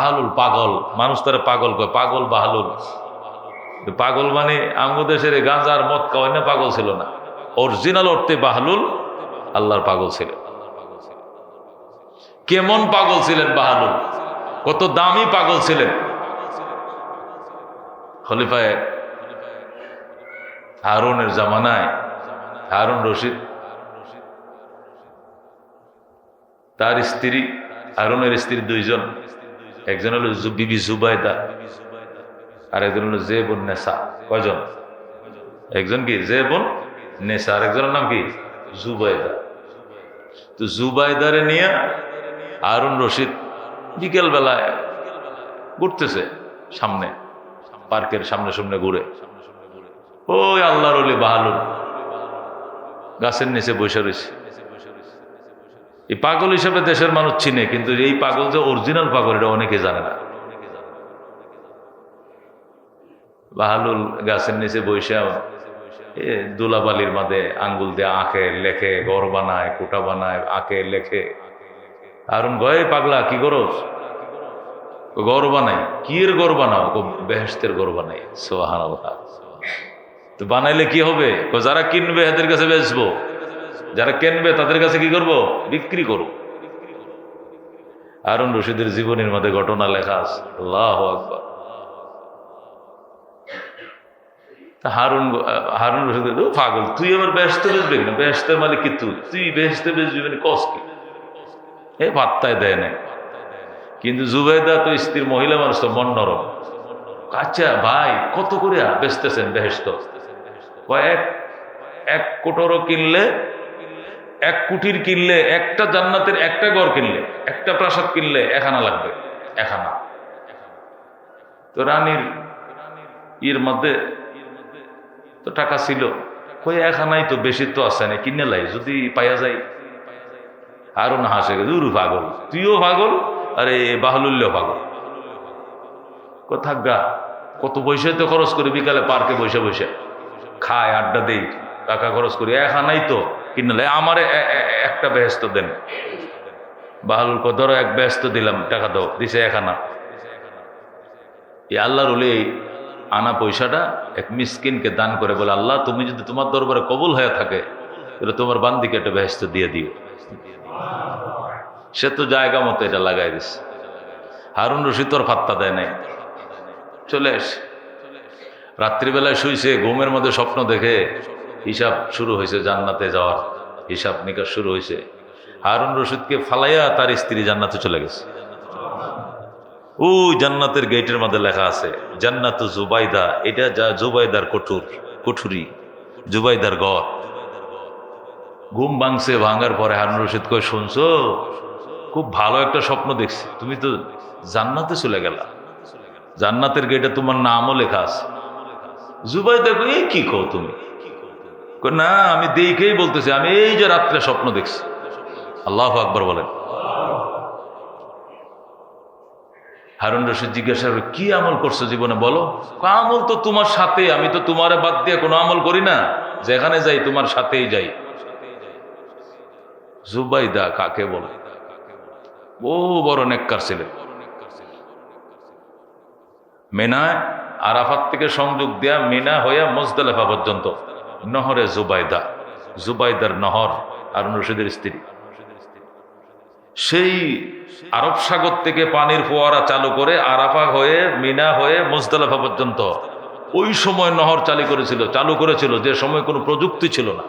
বাহালুল পাগল, মানুষ তারা পাগল কয়, পাগল বাহালুল। পাগল মানে আমগো দেশের গাঁজার মদ খাওয়াই না পাগল ছিল না। অরিজিনাল অর্থে বাহালুল আল্লাহর পাগল ছিল। কেমন পাগল ছিলেন বাহালুল? কত দামি পাগল ছিলেন। খলিফায় হারুনের জামানায়, হারুন রশিদ। তার স্ত্রী, হারুনের স্ত্রী দুইজন। একজন হলো জু- বিবি জুবাইদা আর একজন হলো জেবুন নেশা কয়জন? একজন কি? জেবুন নেশা আর একজনের নাম কি? জুবাইদা তো জুবাইদারে নিয়ে আরুন রশিদ বিকেল বেলায় ঘুরতেছে সামনে, পার্কের সামনে সামনে ঘুরে। ওই আল্লাহর বাহালুর গাছের নিচে বসে রয়েছে। এই পাগল হিসেবে দেশের মানুষ চিনে, কিন্তু এই পাগল যে অরিজিনাল পাগল, এটা অনেকে জানে না। বাহালুল গাছের নিচে এ দোলাবালির মাঝে আঙ্গুল দিয়ে আঁকে লেখে, ঘর বানায়, কুটা বানায় আঁকে লেখে। আরুন গয়ে পাগলা, কি করস? গর বানাই। কি এর গর বানাও? বেহেস্তের গর বানাই। সোহান তো বানাইলে কি হবে? যারা কিনবে, এদের কাছে বেচবো। যারা কিনবে, তাদের কাছে কি করব? বিক্রি করব। হারুন রশিদের জীবনের মধ্যে ঘটনা লেখা আছে। আল্লাহ আকবার। হারুন হারুন রশিদ পাগল, তুই আবার ব্যস্ত বেচবে না ব্যস্তের মালিক কি তুই? তুই মানে কস কি? এ পাত্তায় দেয় না কিন্তু জুবেদা তো স্ত্রীর মহিলা মানুষ তো মন নরম। আচ্ছা ভাই, কত করে বেচতেছেন বেহেস্ত এক এক কোটরও কিনলে এক কুটির কিনলে, একটা জান্নাতের একটা ঘর কিনলে, একটা প্রাসাদ কিনলে এখানা লাগবে, এখানা। তো রানীর ইর মধ্যে তো টাকা ছিল। কই এখানাই তো বেশি তো আসে না, কিনে লাই, যদি পাইয়া যায়। আরও না হাসে, দুরু পাগল, তুইও পাগল, আরে বাহলুল্য পাগল। গা, কত পয়সায় তো খরচ করি, বিকালে পার্কে বসে বসে। খায় আড্ডা দেই, টাকা খরচ করি, এখানাই তো। কিনলে আমারে একটা ব্যস্ত দেন। বাহালুল কো ধরো এক ব্যস্ত দিলাম, টাকা দাও, দিছে এখানা এই আল্লাহর হলে আনা পয়সাটা এক মিসকিনকে দান করে বলে, আল্লাহ, তুমি যদি তোমার দরবারে কবুল হয়ে থাকে, তাহলে তোমার বান্দিকে একটা ব্যস্ত দিয়ে দিও। সে তো জায়গা মতো এটা লাগাই দিছে। হারুন রশিদ তোর ফাত্তা দেয় নাই। চলে আসে। রাত্রিবেলায় শুইছে, ঘুমের মধ্যে স্বপ্ন দেখে হিসাব শুরু হয়েছে জান্নাতে যাওয়ার। হিসাব নিকাশ শুরু হয়েছে। হারুন রশিদকে ফালাইয়া তার স্ত্রী জান্নাতে চলে গেছে। ওই জান্নাতের গেটের মধ্যে লেখা আছে, জান্নাত জুবাইদা, এটা যা জুবাইদার কঠুর, কঠুরি, জুবাইদার ঘর ঘুম ভাঙছে, ভাঙার পরে হারুন রশিদ কয়, শুনছো? খুব ভালো একটা স্বপ্ন দেখছি। তুমি তো জান্নাতে চলে গেলা। জান্নাতের গেটে তোমার নামও লেখা আছে। জুবাইদা কি কও তুমি? না, আমি দেখেই বলতেছি, আমি এই যে রাত্রে স্বপ্ন দেখছি। আল্লাহ আকবর বলেন। হারুন রশিদ জিজ্ঞাসা করে, কি আমল করছ জীবনে বলো? আমল তো তোমার সাথে, আমি তো তোমারে বাদ দিয়ে কোনো আমল করি না। যেখানে যাই, তোমার সাথেই যাই। জুবাইদা কাকে বলে? ও বড় নেককার ছিলেন মেনায় আরাফাত থেকে সংযোগ দেয়া মিনা হইয়া মোজদালেফা পর্যন্ত। নহরে জুবাইদা, জুবাইদার নহর আর রশিদের স্ত্রী। সেই আরব সাগর থেকে পানির ফোয়ারা চালু করে আরাফা হয়ে, মিনা হয়ে মুজদালেফা পর্যন্ত ওই সময় নহর চালু করেছিল চালু করেছিল, যে সময় কোনো প্রযুক্তি ছিল না।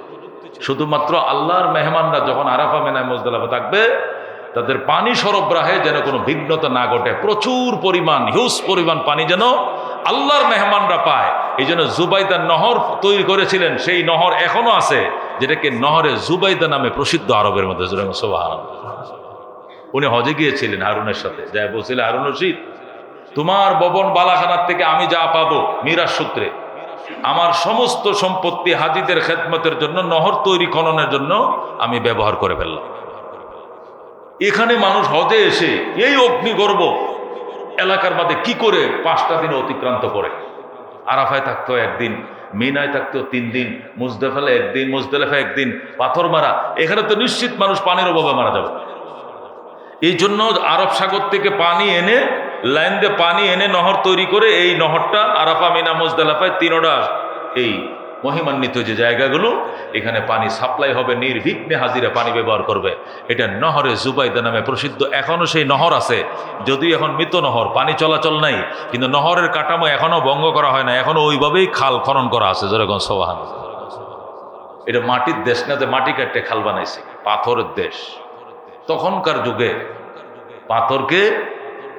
শুধুমাত্র আল্লাহর মেহমানরা যখন আরাফা, মেনায় মুজদালেফা থাকবে, তাদের পানি সরবরাহে যেন কোনো বিঘ্নতা না ঘটে। প্রচুর পরিমাণ, হিউজ পরিমাণ পানি যেন আল্লাহর মেহমানরা পায়। এই জন্য জুবাইদা নহর তৈরি করেছিলেন, সেই নহর এখনও আছে, যেটাকে নহরে জুবাইদা নামে প্রসিদ্ধ আরবের মধ্যে উনি হজে গিয়েছিলেন হারুনের সাথে। যা বলছিলেন হারুন রশিদ, তোমার ববন বালাখানার থেকে আমি যা পাবো, মিরাজ সূত্রে। আমার সমস্ত সম্পত্তি হাজিদের খেদমতের জন্য, নহর তৈরি খননের জন্য আমি ব্যবহার করে ফেললাম। এখানে মানুষ হজে এসে এই অগ্নিগর্ভ এলাকার মধ্যে কি করে পাঁচটা দিন অতিক্রান্ত করে? আরাফায় থাকতো একদিন, মিনায় থাকতো তিন দিন, মুজদেফালে একদিন মুজদেলেফা একদিন পাথর মারা এখানে তো নিশ্চিত মানুষ পানির অভাবে মারা যাবে। এই জন্য আরব সাগর থেকে পানি এনে, লাইন দিয়ে পানি এনে নহর তৈরি করে এই নহরটা আরাফা, মিনা, মুজদালাফায় তিনোটা এই মহিমান্বিত যে জায়গাগুলো, এখানে পানি সাপ্লাই হবে, নির্বিঘ্নে হাজিরা পানি ব্যবহার করবে। এটা নহরে জুবাইদা নামে প্রসিদ্ধ। এখনও সেই নহর আছে। যদিও এখন মৃত নহর, পানি চলাচল নাই, কিন্তু নহরের কাঠামো এখনও ভঙ্গ করা হয় না। এখনও ওইভাবেই খাল খনন করা আছে যেরকম সোহান এটা মাটির দেশ না, যে মাটি কাটতে খাল বানাইছে। পাথরের দেশ। তখনকার যুগে পাথরকে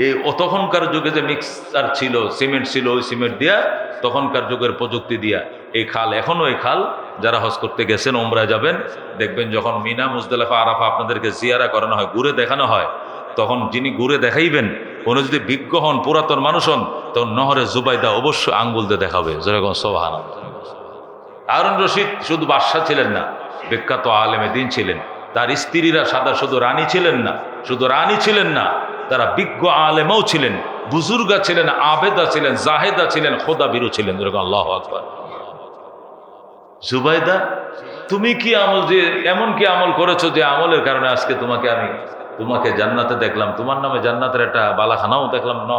এই তখনকার যুগে যে মিক্সার ছিল সিমেন্ট ছিল, ওই সিমেন্ট দিয়া তখনকার যুগের প্রযুক্তি দিয়া এই খাল এখনও এই খাল, যারা হজ করতে গেছেন ওমরায় যাবেন, দেখবেন যখন মিনা, মুজদালাফা, আরাফা আপনাদেরকে জিয়ারা করানো হয়, ঘুরে দেখানো হয়, তখন যিনি ঘুরে দেখাইবেন কোনো যদি বিজ্ঞ হন, পুরাতন মানুষ হন, তখন নহরে জুবাইদা অবশ্যই আঙ্গুল দিয়ে দেখাবে, যেরকম সোহান আরুন রশিদ শুধু বাদশাহ ছিলেন না, বিখ্যাত আলেমে দিন ছিলেন, তার স্ত্রীরা সাদা শুধু রানী ছিলেন না, শুধু রানী ছিলেন না, তারা বিজ্ঞ আলেমাও ছিলেন, বুজুর্গা ছিলেন, আবেদা ছিলেন, জাহেদা ছিলেন খোদা বিরু ছিলেন, যেরকম আল্লাহ আকবর। জুবাইদা, তুমি কি আমল যে, এমন কি আমল করেছ যে আমলের কারণে আজকে তোমাকে আমি, তোমাকে জান্নাতে দেখলাম? তোমার নামে জান্নাতের একটা বালাখানাও দেখলাম, ন,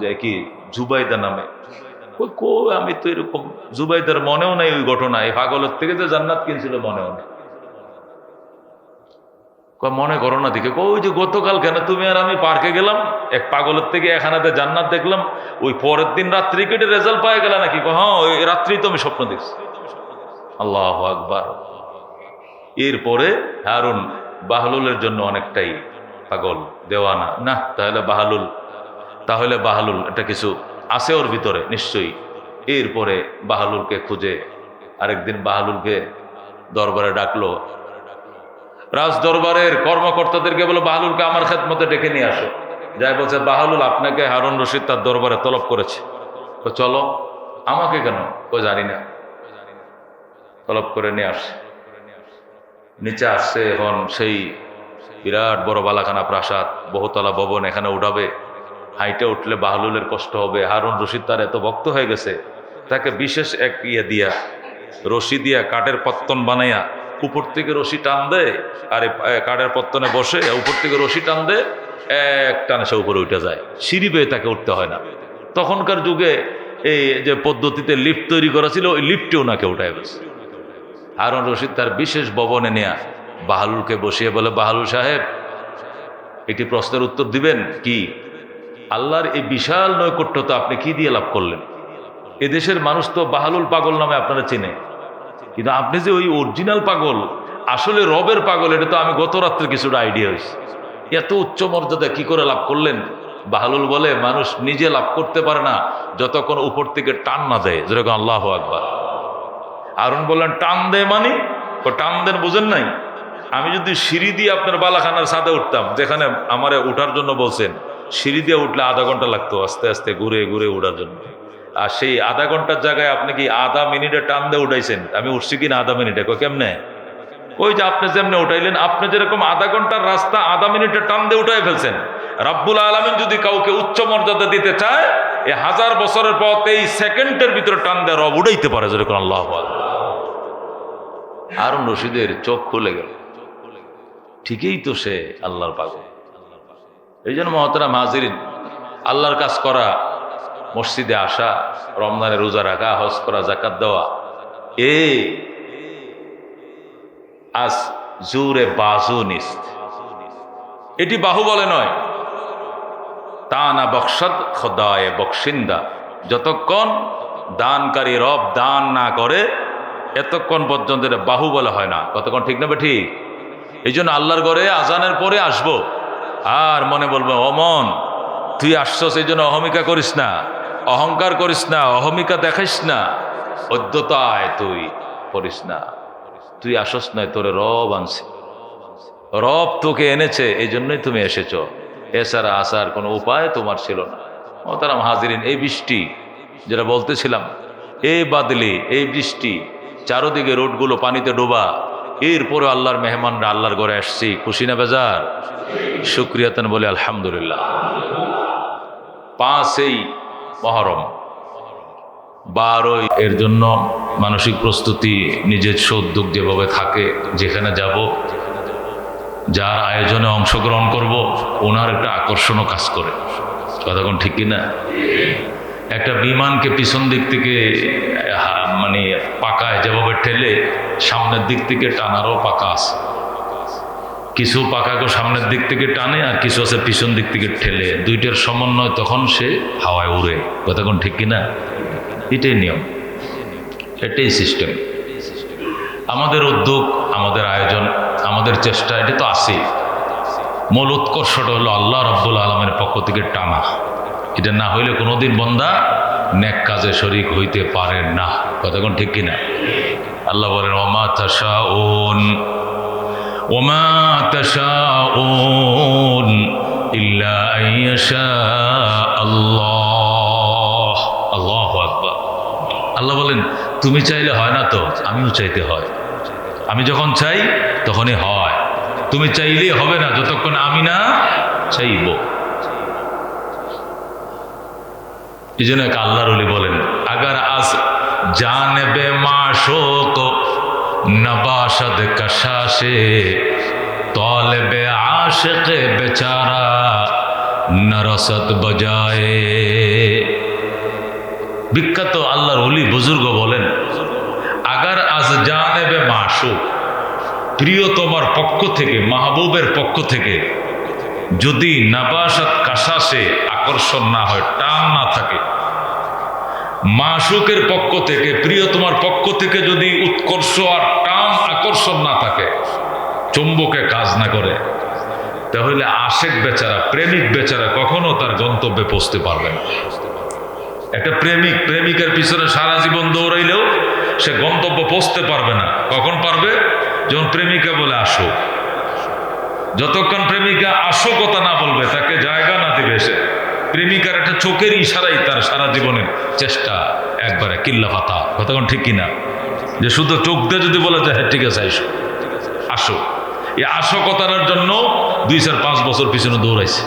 যে কি জুবাইদা নামে? কই কো আমি তো এরকম জুবাইদার মনেও নাই ওই ঘটনা। এই পাগলের থেকে যে জান্নাত কিনছিল মনেও নেই। মনে করো না দিকে ওই যে গতকাল কেন তুমি আর আমি পার্কে গেলাম, এক পাগলের থেকে এখানাতে জান্নাত দেখলাম, ওই পরের দিন রাত্রি কেটে রেজাল্ট পাওয়া গেল নাকি? হ্যাঁ ওই রাত্রি তো আমি স্বপ্ন দেখছি। আল্লাহ আকবার। এরপরে হারুন, বাহলুলের জন্য অনেকটাই পাগল, দেওয়ানা। না তাহলে বাহালুল। তাহলে বাহালুল, এটা কিছু আছে ওর ভিতরে, নিশ্চয়ই। এরপরে বাহালুলকে খুঁজে, আরেকদিন বাহালুলকে দরবারে ডাকলো। রাজ দরবারের কর্মকর্তাদেরকে বলো, বাহালুলকে আমার খেদমতে ডেকে নিয়ে আসো। যাই বলছে, বাহালুল, আপনাকে হারুন রশিদ তার দরবারে তলব করেছে। তো চলো, আমাকে কেন? ও জানি না। তলব করে নিয়ে আসছে। নিচে আসছে এখন সেই বিরাট বড় বালাখানা প্রাসাদ, বহুতলা ভবন, এখানে উঠাবে। হাইটে উঠলে বাহলুলের কষ্ট হবে। হারুন রশিদ তার এত ভক্ত হয়ে গেছে, তাকে বিশেষ এক ইয়ে দিয়া, রশি দিয়া কাঠের পত্তন বানাইয়া উপর থেকে রশি টান দেয় আর কাঠের পত্তনে বসে উপর থেকে রশি টান দেয় এক টানে সে উপরে উঠে যায়। সিঁড়ি বেয়ে তাকে উঠতে হয় না। তখনকার যুগে এই যে পদ্ধতিতে লিফট তৈরি করা ছিল, ওই লিফটেও নাকে উঠায় গেছে হারুন রশিদ তার বিশেষ ভবনে নেয়া বাহালুলকে বসিয়ে বলে, বাহালুল সাহেব, একটি প্রশ্নের উত্তর দিবেন? কি? আল্লাহর এই বিশাল নৈকট্যতা আপনি কি দিয়ে লাভ করলেন? এদেশের মানুষ তো বাহালুল পাগল নামে আপনারা চিনে। কিন্তু আপনি যে ওই অরিজিনাল পাগল, আসলে রবের পাগল, এটা তো আমি গত রাত্রে কিছুটা আইডিয়া হয়েছে। এত উচ্চ মর্যাদা কি করে লাভ করলেন? বাহালুল বলে, মানুষ নিজে লাভ করতে পারে না, যতক্ষণ উপর থেকে টান না দেয়। যেরকম আল্লাহ আকবার। আরুন বললেন, টান দেয় মানে? ও টান দেন বুঝেন নাই? আমি যদি সিঁড়ি দিয়ে আপনার বালাখানার সাথে উঠতাম, যেখানে আমারে উঠার জন্য বলছেন, সিঁড়ি দিয়ে উঠলে আধা ঘণ্টা লাগতো আস্তে আস্তে ঘুরে ঘুরে উঠার জন্য। আর সেই আধা ঘণ্টার জায়গায় আপনি কি আধা মিনিটে টান দিয়ে উঠাইছেন? আমি উঠছি কিনা আধা মিনিটে? কেমনে? ওই যে আপনি যেমনি উঠাইলেন, আপনি যেরকম আধা ঘণ্টার রাস্তা আধা মিনিটে টান দিয়ে উঠাই ফেলছেন, রাব্বুল আলমিন যদি কাউকে উচ্চ মর্যাদা দিতে চায়, এ হাজার বছরের পর এই সেকেন্ডের ভিতরে টান দিয়ে রব উঠাইতে পারে, যেরকম আল্লাহ আরুন রশিদের চোখ খুলে গেল। ঠিকই তো সে আল্লাহর পাগল। এই জন্য মহতরাম হাজিরিন, আল্লাহর কাজ করা, মসজিদে আসা রমজানে রোজা রাখা, হজ করা জাকাত দেওয়া, এ আজ জুরে বাজু নিস্ত। এটি বাহু বলে নয়। তা না বকশদ খোদায় বকশিন্দা। যতক্ষণ দানকারী রব দান না করে এতক্ষণ পর্যন্ত এটা বাহুবলে হয় না। কতক্ষণ ঠিক না ঠিক এই জন্য আল্লাহর ঘরে আজানের পরে আসব। আর মনে বলব, অমন, তুই আসছস এই জন্য অহমিকা করিস না, অহংকার করিস না, অহমিকা দেখাইস না, অদ্যতায় তুই করিস না। তুই আসস নয় তোরে রব আনছে। রব তোকে এনেছে এই জন্যই তুমি এসেছ। এছাড়া আসার কোনো উপায় তোমার ছিল না। ও তারা হাজিরিন, এই বৃষ্টি, যেটা বলতেছিলাম, এই বাদলি, এই বৃষ্টি চারোদিকে রোডগুলো পানিতে ডোবা। এরপরে আল্লাহর মেহমানরা আল্লাহর ঘরে আসছি। খুশি না বেজার? শুক্রিয়াতন বলে আলহামদুলিল্লাহ। পাঁচই মহরম। বারোই এর জন্য মানসিক প্রস্তুতি নিজের সদ্যোগ যেভাবে থাকে, যেখানে যাব, যার আয়োজনে অংশগ্রহণ করব, ওনার একটা আকর্ষণও কাজ করে। কথা কোন ঠিক কিনা? একটা বিমানকে পিছন দিক থেকে মানে পাকায় যেভাবে ঠেলে, সামনের দিক থেকে টানারও পাকা আছে। কিছু পাকাকে সামনের দিক থেকে টানে আর কিছু আছে পিছন দিক থেকে ঠেলে। দুইটার সমন্বয় তখন সে হাওয়ায় উড়ে। কোন ঠিক কিনা? এটাই নিয়ম। এটাই সিস্টেম আমাদের উদ্যোগ, আমাদের আয়োজন, আমাদের চেষ্টা, এটা তো আছেই। মূল উৎকর্ষটা হলো আল্লাহ রব্বুল আলমের পক্ষ থেকে টানা। এটা না হইলে কোনোদিন বন্দা নেক কাজে শরিক হইতে পারে না। কতক্ষণ ঠিক কিনা? আল্লাহ বলেন, ওমা তাশা ওন ওমা তাশা ওন ইল্লা আল্লাহ। আল্লাহ আল্লাহ বলেন, তুমি চাইলে হয় না তো? আমিও চাইতে হয়। আমি যখন চাই, তখনই হয়। তুমি চাইলেই হবে না, যতক্ষণ আমি না চাইব। এই জন্য এক আল্লাহর বলেন। আগার আজ জানবে মাশোক, নবাসদ কশাসে তলবে আশিক বেচারা নরসত বজায়ে। বিখ্যাত আল্লাহর অলি বুজুর্গ বলেন, আগার আজ জানেবে মাসুক প্রিয়তমার পক্ষ থেকে, মাহবুবের পক্ষ থেকে, যদি নাবাসাত কাশাসে আকর্ষণ না হয়, টান না থাকে। মাসুকের পক্ষ থেকে, প্রিয়তমার পক্ষ থেকে যদি উৎকর্ষ আর টান আকর্ষণ না থাকে, চুম্বকে কাজ না করে, তাহলে আশেক বেচারা, প্রেমিক বেচারা কখনো তার গন্তব্যে পৌঁছতে পারবে না। একটা প্রেমিক, প্রেমিকের পিছনে সারা জীবন দৌড়াইলেও সে গন্তব্য পৌঁছতে পারবে না। কখন পারবে? যখন প্রেমিকা বলে, আসো। যতক্ষণ প্রেমিকা আসো, কথা না বলবে, তাকে জায়গা না দিবে সে। প্রেমিকার একটা চোখের ইশারাই তার সারা জীবনের চেষ্টা একবারে কিল্লা পাতা। কতক্ষণ ঠিক কিনা? যে শুধু চোখ দিয়ে যদি বলে যে হ্যাঁ ঠিক আছে আসো আসো। এই আসো কথাটার জন্য দুই চার পাঁচ বছর পিছনে দৌড়াইছে।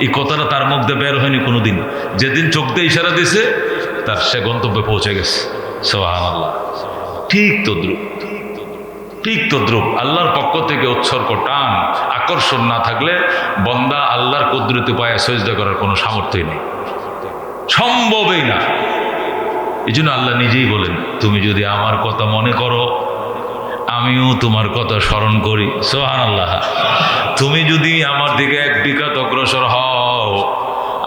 এই কথাটা তার মুখ দিয়ে বের হয়নি কোনোদিন। যেদিন চোখ দিয়ে ইশারা দিছে তার সে গন্তব্যে পৌঁছে গেছে। সোহান আল্লাহ ঠিক তদ্রুপ। ঠিক তদ্রুপ। আল্লাহর পক্ষ থেকে উৎসর্গ টান আকর্ষণ না থাকলে বন্দা আল্লাহর কুদরতি পায়ে সজদা করার কোনো সামর্থ্যই নেই। সম্ভবই না। এই জন্য আল্লাহ নিজেই বলেন, তুমি যদি আমার কথা মনে করো, আমিও তোমার কথা স্মরণ করি। সোহান আল্লাহ তুমি যদি আমার দিকে এক বিঘাত অগ্রসর হও,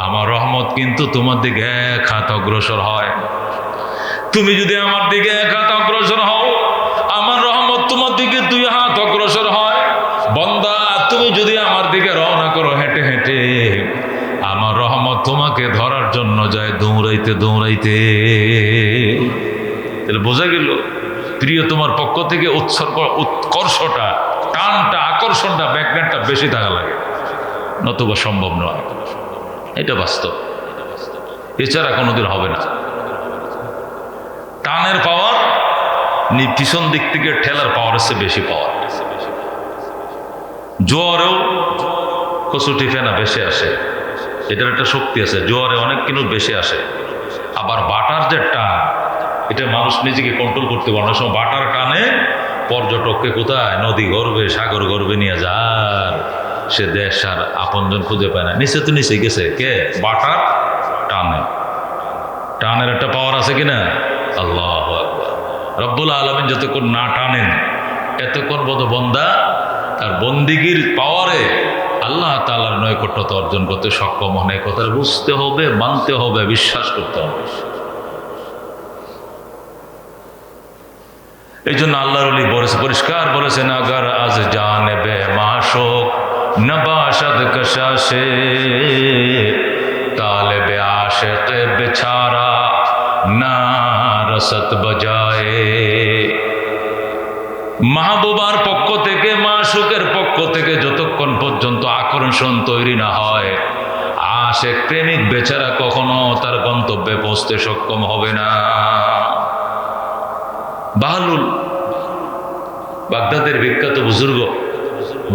আমার রহমত কিন্তু তোমার দিকে এক হাত অগ্রসর হয়। তুমি যদি আমার দিকে এক হাত অগ্রসর হও, আমার রহমত তোমার দিকে দুই হাত দৌড়াইতে দৌড়াইতে। তাহলে বোঝা গেল, প্রিয়, তোমার পক্ষ থেকে উৎসর্গ, উৎকর্ষটা, টানটা, আকর্ষণটা ম্যাগনেটটা বেশি থাকা লাগে। নতুবা সম্ভব নয়। এটা বাস্তব। এছাড়া কোনোদিন হবে না। টানের পাওয়ার পিছন দিক থেকে ঠেলার পাওয়ার হচ্ছে বেশি পাওয়ার। জোয়ারেও কচুটি ফেনা বেশি আসে। এটার একটা শক্তি আছে, জোয়ারে অনেক কিন্তু বেশি আসে। আবার বাটার যে টান এটা মানুষ নিজেকে কন্ট্রোল করতে পারে অনেক সময় বাটার টানে পর্যটককে কোথায়? নদী গর্বে সাগর গর্বে নিয়ে যার। সে দেশ আর আপনজন খুঁজে পায় না। নিচে তো নিচে গেছে। কে? বাটার টানে। টানের একটা পাওয়ার আছে কিনা আল্লাহ। রব্বুল আলমিন যতক্ষণ না টানেন, এতক্ষণ বোধ বন্দা তার বন্দিগির পাওয়ারে আল্লাহ তালার নৈকট্যতা অর্জন করতে সক্ষম হন। এই কথা বুঝতে হবে, মানতে হবে, বিশ্বাস করতে হবে। এই জন্য আল্লাহর আলী বলেছে, পরিষ্কার বলেছেন আগার আজ জানেবে মাশোক নবাসদ কশাসে তালেবে আশেক বেচারা না রসত বজায়ে। মাহবুবার পক্ষ থেকে মাসুকের পক্ষ থেকে যতক্ষণ পর্যন্ত আকর্ষণ তৈরি না হয় সে প্রেমিক বেচারা কখনো তার গন্তব্যে পৌঁছতে সক্ষম হবে না। বাহলুল বাগদাদের বিখ্যাত বুজুর্গ